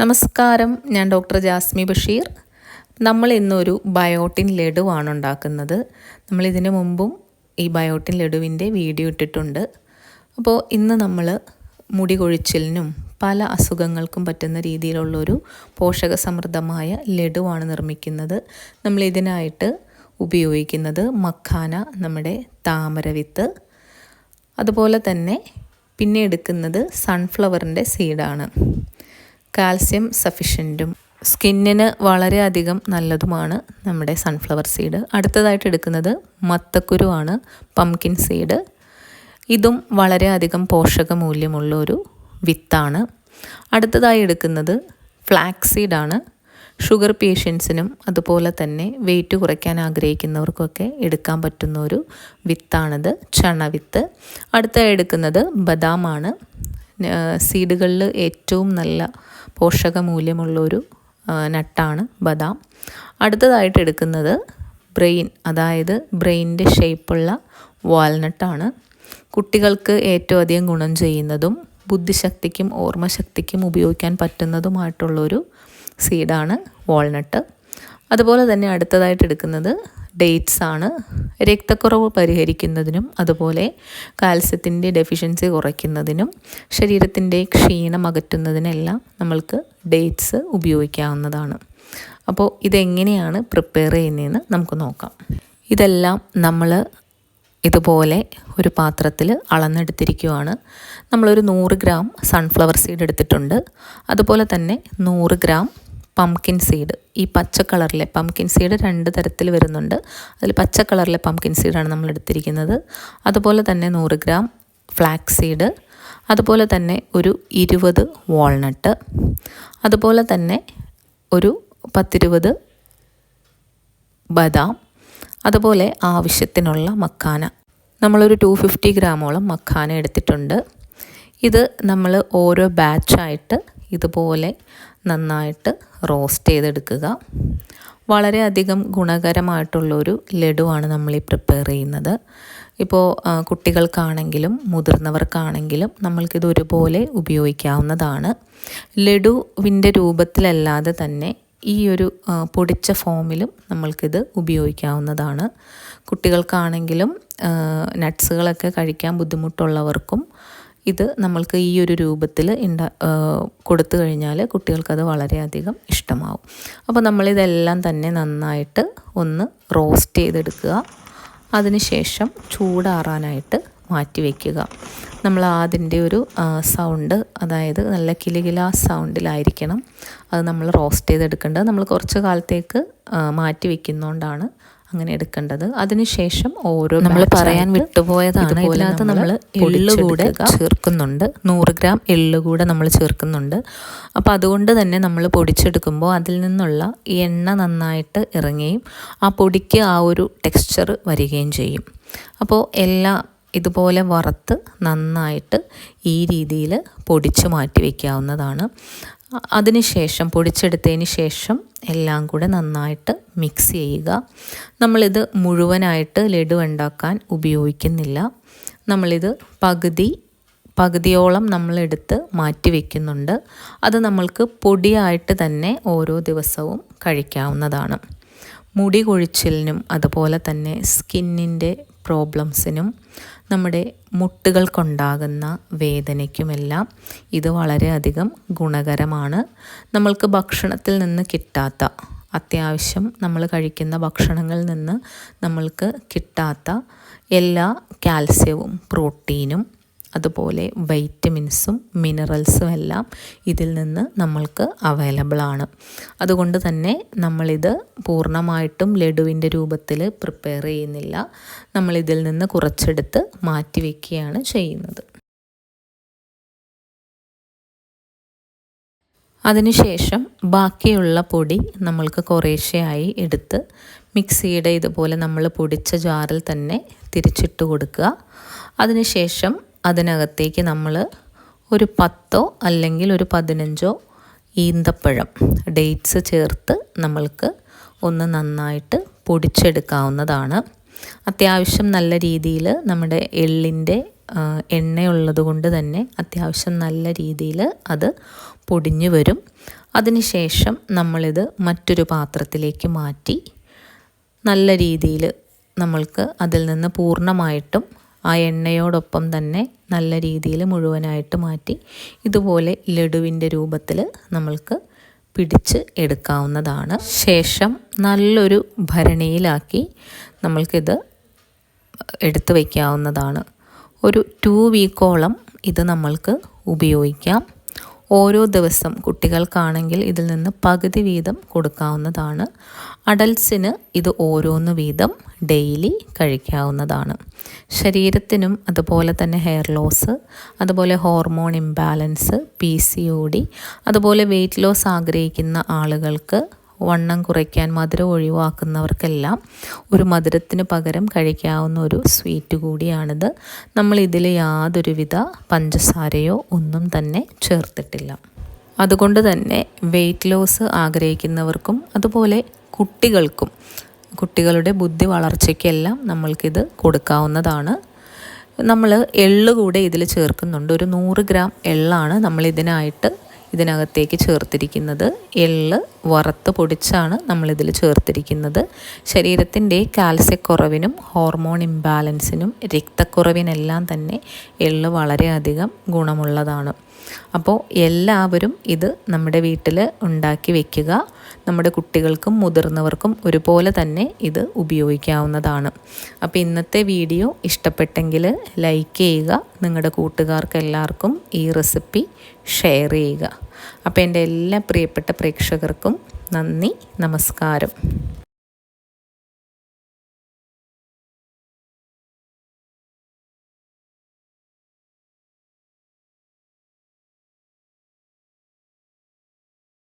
നമസ്കാരം ഞാൻ ഡോക്ടർ ജാസ്മി ബഷീർ. നമ്മൾ ഇന്നൊരു ബയോട്ടിൻ ലഡുവാണ് ഉണ്ടാക്കുന്നത്. നമ്മൾ ഇതിനു മുമ്പും ഈ ബയോട്ടിൻ ലഡുവിന്റെ വീഡിയോ ഇട്ടിട്ടുണ്ട്. അപ്പോൾ ഇന്ന് നമ്മൾ മുടി കൊഴിച്ചിലിനും പല അസുഖങ്ങൾക്കും പറ്റുന്ന രീതിയിലുള്ളൊരു പോഷകസമൃദ്ധമായ ലഡുവാണ് നിർമ്മിക്കുന്നത്. നമ്മൾ ഇതിനായിട്ട് ഉപയോഗിക്കുന്നത് മഖാന നമ്മുടെ താമരവിത്ത് അതുപോലെ തന്നെ പിന്നെ എടുക്കുന്നത് സൺഫ്ലവറിന്റെ സീഡാണ് കാൽസ്യം സഫിഷ്യന്റും സ്കിന്നിന് വളരെയധികം നല്ലതുമാണ് നമ്മുടെ സൺഫ്ലവർ സീഡ് അടുത്തതായിട്ട് എടുക്കുന്നത് മത്തക്കുരുവാണ് പംകിൻ സീഡ് ഇതും വളരെയധികം പോഷക മൂല്യമുള്ള ഒരു വിത്താണ്. അടുത്തതായി എടുക്കുന്നത് ഫ്ലാക്സ് സീഡാണ് ഷുഗർ പേഷ്യൻസിനും അതുപോലെ തന്നെ വെയിറ്റ് കുറയ്ക്കാൻ ആഗ്രഹിക്കുന്നവർക്കൊക്കെ എടുക്കാൻ പറ്റുന്ന ഒരു വിത്താണിത് ചണവിത്ത് അടുത്തായി എടുക്കുന്നത് ബദാമാണ്. സീഡുകളിൽ ഏറ്റവും നല്ല പോഷകമൂല്യമുള്ളൊരു നട്ടാണ് ബദാം. അടുത്തതായിട്ട് എടുക്കുന്നത് ബ്രെയിൻ അതായത് ബ്രെയിനിന്റെ ഷേപ്പുള്ള വാൽനട്ടാണ്. കുട്ടികൾക്ക് ഏറ്റവും അധികം ഗുണം ചെയ്യുന്നതും ബുദ്ധിശക്തിക്കും ഓർമ്മശക്തിക്കും ഉപയോഗിക്കാൻ പറ്റുന്നതുമായിട്ടുള്ളൊരു സീഡാണ് വാൾനട്ട്. അതുപോലെ തന്നെ അടുത്തതായിട്ട് എടുക്കുന്നത് ഡേറ്റ്സ് ആണ്. രക്തക്കുറവ് പരിഹരിക്കുന്നതിനും അതുപോലെ കാൽസ്യത്തിന്റെ ഡെഫിഷ്യൻസി കുറയ്ക്കുന്നതിനും ശരീരത്തിന്റെ ക്ഷീണം അകറ്റുന്നതിനെല്ലാം നമ്മൾക്ക് ഡേറ്റ്സ് ഉപയോഗിക്കാവുന്നതാണ്. അപ്പോൾ ഇതെങ്ങനെയാണ് പ്രിപ്പയർ ചെയ്യുന്നതെന്ന് നമുക്ക് നോക്കാം. ഇതെല്ലാം നമ്മൾ ഇതുപോലെ ഒരു പാത്രത്തിൽ അളന്നെടുത്തിരിക്കുവാണ്. നമ്മളൊരു നൂറ് ഗ്രാം സൺഫ്ലവർ സീഡ് എടുത്തിട്ടുണ്ട്. അതുപോലെ തന്നെ നൂറ് ഗ്രാം പംകിൻ സീഡ് ഈ പച്ച കളറിലെ പംകിൻ സീഡ് രണ്ട് തരത്തിൽ വരുന്നുണ്ട്. അതിൽ പച്ച കളറിലെ പംകിൻ സീഡാണ് നമ്മൾ എടുത്തിരിക്കുന്നത്. അതുപോലെ തന്നെ നൂറ് ഗ്രാം ഫ്ലാക്സ് സീഡ് അതുപോലെ തന്നെ ഒരു ഇരുപത് വാൾനട്ട് അതുപോലെ തന്നെ ഒരു പത്തിരുപത് ബദാം. അതുപോലെ ആവശ്യത്തിനുള്ള മക്കാന. നമ്മളൊരു ടു ഫിഫ്റ്റി ഗ്രാമോളം മക്കാന എടുത്തിട്ടുണ്ട്. ഇത് നമ്മൾ ഓരോ ബാച്ചായിട്ട് ഇതുപോലെ നന്നായിട്ട് റോസ്റ്റ് ചെയ്തെടുക്കുക. വളരെയധികം ഗുണകരമായിട്ടുള്ളൊരു ലഡുവാണ് നമ്മൾ ഈ പ്രിപ്പയർ ചെയ്യുന്നത്. ഇപ്പോൾ കുട്ടികൾക്കാണെങ്കിലും മുതിർന്നവർക്കാണെങ്കിലും നമ്മൾക്കിത് ഒരുപോലെ ഉപയോഗിക്കാവുന്നതാണ്. ലഡുവിന്റെ രൂപത്തിലല്ലാതെ തന്നെ ഈ ഒരു പൊടിച്ച ഫോമിലും നമ്മൾക്കിത് ഉപയോഗിക്കാവുന്നതാണ്. കുട്ടികൾക്കാണെങ്കിലും നട്ട്സുകളൊക്കെ കഴിക്കാൻ ബുദ്ധിമുട്ടുള്ളവർക്കും ഇത് നമ്മൾക്ക് ഈ ഒരു രൂപത്തിൽ ഉണ്ടാ കൊടുത്തു കഴിഞ്ഞാൽ കുട്ടികൾക്കത് വളരെയധികം ഇഷ്ടമാവും. അപ്പോൾ നമ്മളിതെല്ലാം തന്നെ നന്നായിട്ട് ഒന്ന് റോസ്റ്റ് ചെയ്തെടുക്കുക. അതിനുശേഷം ചൂടാറാനായിട്ട് മാറ്റി വയ്ക്കുക നമ്മൾ അതിന്റെ ഒരു സൗണ്ട് അതായത് നല്ല കിലുകില സൗണ്ടിലായിരിക്കണം. അത് നമ്മൾ റോസ്റ്റ് ചെയ്തെടുക്കേണ്ടത്. നമ്മൾ കുറച്ച് കാലത്തേക്ക് മാറ്റി വയ്ക്കുന്നതുകൊണ്ടാണ് അങ്ങനെ എടുക്കേണ്ടത്. അതിനുശേഷം ഓരോ നമ്മൾ പറയാൻ വിട്ടുപോയതാണ്. ഇതിനകത്ത് നമ്മൾ എള്ള് കൂടെ ചേർക്കുന്നുണ്ട്. നൂറ് ഗ്രാം എള്ള് കൂടെ നമ്മൾ ചേർക്കുന്നുണ്ട്. അപ്പോൾ അതുകൊണ്ട് തന്നെ നമ്മൾ പൊടിച്ചെടുക്കുമ്പോൾ അതിൽ നിന്നുള്ള എണ്ണ നന്നായിട്ട് ഇറങ്ങുകയും ആ പൊടിക്ക് ആ ഒരു ടെക്സ്ചർ വരികയും ചെയ്യും. അപ്പോൾ എല്ലാ ഇതുപോലെ വറുത്ത് നന്നായിട്ട് ഈ രീതിയിൽ പൊടിച്ച് മാറ്റി വയ്ക്കാവുന്നതാണ് അതിനുശേഷം പൊടിച്ചെടുത്തതിന് ശേഷം എല്ലാം കൂടെ നന്നായിട്ട് മിക്സ് ചെയ്യുക. നമ്മളിത് മുഴുവനായിട്ട് ലഡു ഉണ്ടാക്കാൻ ഉപയോഗിക്കുന്നില്ല. നമ്മളിത് പകുതി പകുതിയോളം നമ്മളെടുത്ത് മാറ്റി വയ്ക്കുന്നുണ്ട് അത് നമ്മൾക്ക് പൊടിയായിട്ട് തന്നെ ഓരോ ദിവസവും കഴിക്കാവുന്നതാണ്. മുടി കൊഴിച്ചിലിനും അതുപോലെ തന്നെ സ്കിന്നിന്റെ പ്രോബ്ലംസിനും നമ്മുടെ മുട്ടുകൾക്കുണ്ടാകുന്ന വേദനയ്ക്കുമെല്ലാം ഇത് വളരെയധികം ഗുണകരമാണ്. നമ്മൾക്ക് ഭക്ഷണത്തിൽ നിന്ന് കിട്ടാത്ത അത്യാവശ്യം നമ്മൾ കഴിക്കുന്ന ഭക്ഷണങ്ങളിൽ നിന്ന് നമ്മൾക്ക് കിട്ടാത്ത എല്ലാ കാൽസ്യവും പ്രോട്ടീനും അതുപോലെ വൈറ്റമിൻസും മിനറൽസും എല്ലാം ഇതിൽ നിന്ന് നമ്മൾക്ക് അവൈലബിൾ ആണ് അതുകൊണ്ട് തന്നെ നമ്മളിത് പൂർണമായിട്ടും ലഡുവിന്റെ രൂപത്തിൽ പ്രിപ്പയർ ചെയ്യുന്നില്ല. നമ്മളിതിൽ നിന്ന് കുറച്ചെടുത്ത് മാറ്റി വയ്ക്കുകയാണ് ചെയ്യുന്നത്. അതിനുശേഷം ബാക്കിയുള്ള പൊടി നമ്മൾക്ക് കുറേശ്ശെയായി എടുത്ത് മിക്സിയുടെ ഇതുപോലെ നമ്മൾ പൊടിച്ച ജാറിൽ തന്നെ തിരിച്ചിട്ട് കൊടുക്കുക. അതിനുശേഷം അതിനകത്തേക്ക് നമ്മൾ ഒരു പത്തോ അല്ലെങ്കിൽ ഒരു പതിനഞ്ചോ ഈന്തപ്പഴം ഡേറ്റ്സ് ചേർത്ത് നമ്മൾക്ക് ഒന്ന് നന്നായിട്ട് പൊടിച്ചെടുക്കാവുന്നതാണ്. അത്യാവശ്യം നല്ല രീതിയിൽ നമ്മുടെ എള്ളിന്റെ എണ്ണയുള്ളത് കൊണ്ട് തന്നെ അത്യാവശ്യം നല്ല രീതിയിൽ അത് പൊടിഞ്ഞു വരും. അതിനുശേഷം നമ്മളിത് മറ്റൊരു പാത്രത്തിലേക്ക് മാറ്റി നല്ല രീതിയിൽ നമ്മൾക്ക് അതിൽ നിന്ന് പൂർണമായിട്ടും ആ എണ്ണയോടൊപ്പം തന്നെ നല്ല രീതിയിൽ മുഴുവനായിട്ട് മാറ്റി ഇതുപോലെ ലഡുവിന്റെ രൂപത്തിൽ നമ്മൾക്ക് പിടിച്ച് എടുക്കാവുന്നതാണ്. ശേഷം നല്ലൊരു ഭരണിയിലാക്കി നമ്മൾക്കിത് എടുത്തു വയ്ക്കാവുന്നതാണ്. ഒരു ടു വീക്കോളം ഇത് നമ്മൾക്ക് ഉപയോഗിക്കാം. ഓരോ ദിവസം കുട്ടികൾക്കാണെങ്കിൽ ഇതിൽ നിന്ന് പകുതി വീതം കൊടുക്കാവുന്നതാണ്. അഡൽസിന് ഇത് ഓരോന്ന് വീതം ഡെയിലി കഴിക്കാവുന്നതാണ്. ശരീരത്തിനും അതുപോലെ തന്നെ ഹെയർ ലോസ് അതുപോലെ hormone imbalance P C O D അതുപോലെ വെയിറ്റ് ലോസ് ആഗ്രഹിക്കുന്ന ആളുകൾക്ക് വണ്ണം കുറയ്ക്കാൻ മധുരം ഒഴിവാക്കുന്നവർക്കെല്ലാം ഒരു മധുരത്തിന് പകരം കഴിക്കാവുന്ന ഒരു സ്വീറ്റ് കൂടിയാണിത്. നമ്മൾ ഇതിൽ യാതൊരുവിധ പഞ്ചസാരയോ ഒന്നും തന്നെ ചേർത്തിട്ടില്ല. അതുകൊണ്ട് തന്നെ വെയിറ്റ് ലോസ് ആഗ്രഹിക്കുന്നവർക്കും അതുപോലെ കുട്ടികൾക്കും കുട്ടികളുടെ ബുദ്ധി വളർച്ചയ്ക്കെല്ലാം നമ്മൾക്കിത് കൊടുക്കാവുന്നതാണ്. നമ്മൾ എള്ള് കൂടെ ഇതിൽ ചേർക്കുന്നുണ്ട്. ഒരു നൂറ് ഗ്രാം എള്ളാണ് നമ്മൾ ഇതിനായിട്ട് ഇതിനകത്തേക്ക് ചേർത്തിരിക്കുന്നത് എള്ള് വറുത്ത് പൊടിച്ചാണ് നമ്മളിതിൽ ചേർത്തിരിക്കുന്നത്. ശരീരത്തിന്റെ കാൽസ്യക്കുറവിനും ഹോർമോൺ ഇംബാലൻസിനും രക്തക്കുറവിനെല്ലാം തന്നെ എള്ള് വളരെയധികം ഗുണമുള്ളതാണ്. അപ്പോൾ എല്ലാവരും ഇത് നമ്മുടെ വീട്ടിൽ ഉണ്ടാക്കി വെക്കുക. നമ്മുടെ കുട്ടികൾക്കും മുതിർന്നവർക്കും ഒരുപോലെ തന്നെ ഇത് ഉപയോഗിക്കാവുന്നതാണ്. അപ്പോൾ ഇന്നത്തെ വീഡിയോ ഇഷ്ടപ്പെട്ടെങ്കിൽ ലൈക്ക് ചെയ്യുക. നിങ്ങളുടെ കൂട്ടുകാർക്ക് എല്ലാവർക്കും ഈ റെസിപ്പി ഷെയർ ചെയ്യുക. അപ്പോൾ എന്റെ എല്ലാ പ്രിയപ്പെട്ട പ്രേക്ഷകർക്കും നന്ദി നമസ്കാരം.